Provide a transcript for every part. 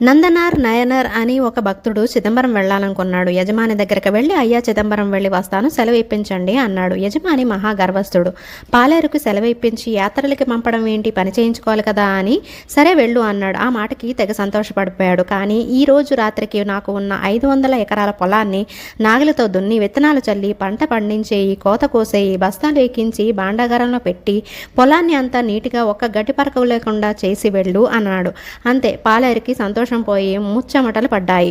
నందనార్ నయనర్ అని ఒక భక్తుడు చిదంబరం వెళ్ళాలనుకున్నాడు. యజమాని దగ్గరికి వెళ్ళి అయ్యా చిదంబరం వెళ్ళి వస్తాను సెలవు ఇప్పించండి అన్నాడు. యజమాని మహా గర్వస్థుడు పాలేరుకు సెలవు ఇప్పించి యాత్రలకి పంపడం ఏంటి? పని చేయించుకోవాలి కదా అని. సరే వెళ్ళు అన్నాడు. ఆ మాటకి తెగ సంతోషపడిపోయాడు. కానీ ఈ రోజు రాత్రికి నాకు ఉన్న ఐదు వందల ఎకరాల పొలాన్ని నాగలితో దున్ని విత్తనాలు చల్లి పంట పండించేయి కోత కోసేయి బస్తాలు ఎక్కించి బాండాగారంలో పెట్టి పొలాన్ని అంతా నీటిగా ఒక్క గడ్డి లేకుండా చేసి వెళ్ళు అన్నాడు. అంతే పాలేరుకి సంతోషం పోయి ముచ్చమటలు పడ్డాయి.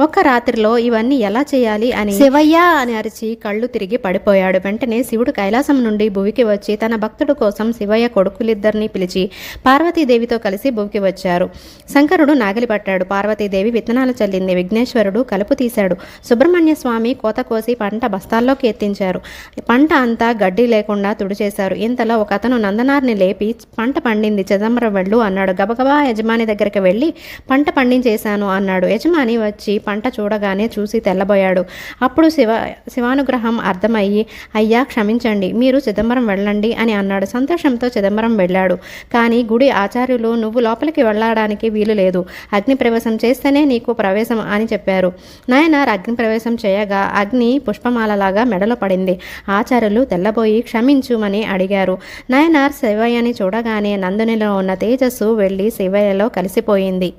ఒక్క రాత్రిలో ఇవన్నీ ఎలా చేయాలి అని శివయ్య అని అరిచి కళ్ళు తిరిగి పడిపోయాడు. వెంటనే శివుడు కైలాసం నుండి భువికి వచ్చి తన భక్తుడు కోసం శివయ్య కొడుకులిద్దరిని పిలిచి పార్వతీదేవితో కలిసి భువికి వచ్చారు. శంకరుడు నాగలి పట్టాడు. పార్వతీదేవి విత్తనాలు చల్లింది. విఘ్నేశ్వరుడు కలుపు తీశాడు. సుబ్రహ్మణ్య స్వామి కోత కోసి పంట బస్తాల్లోకి ఎత్తించారు. పంట అంతా గడ్డి లేకుండా తుడిచేశారు. ఇంతలో ఒక అతను నందనార్ని లేపి పంట పండింది. చిదంబరం వెళ్ళు అన్నాడు. గబగబా యజమాని దగ్గరికి వెళ్ళి పంట పండించేశాను అన్నాడు. యజమాని వచ్చి పంట చూడగానే చూసి తెల్లబోయాడు. అప్పుడు శివ శివానుగ్రహం అర్థమయ్యి అయ్యా క్షమించండి మీరు చిదంబరం వెళ్ళండి అని అన్నాడు. సంతోషంతో చిదంబరం వెళ్ళాడు. కానీ గుడి ఆచార్యులు నువ్వు లోపలికి వెళ్ళడానికి వీలు లేదు. అగ్ని ప్రవేశం చేస్తేనే నీకు ప్రవేశం అని చెప్పారు. నాయనార్ అగ్ని ప్రవేశం చేయగా అగ్ని పుష్పమాలలాగా మెడలో పడింది. ఆచార్యులు తెల్లబోయి క్షమించుమని అడిగారు. నాయనార్ శివయ్యని చూడగానే నందునిలో ఉన్న తేజస్సు వెళ్ళి శివయ్యలో కలిసిపోయింది.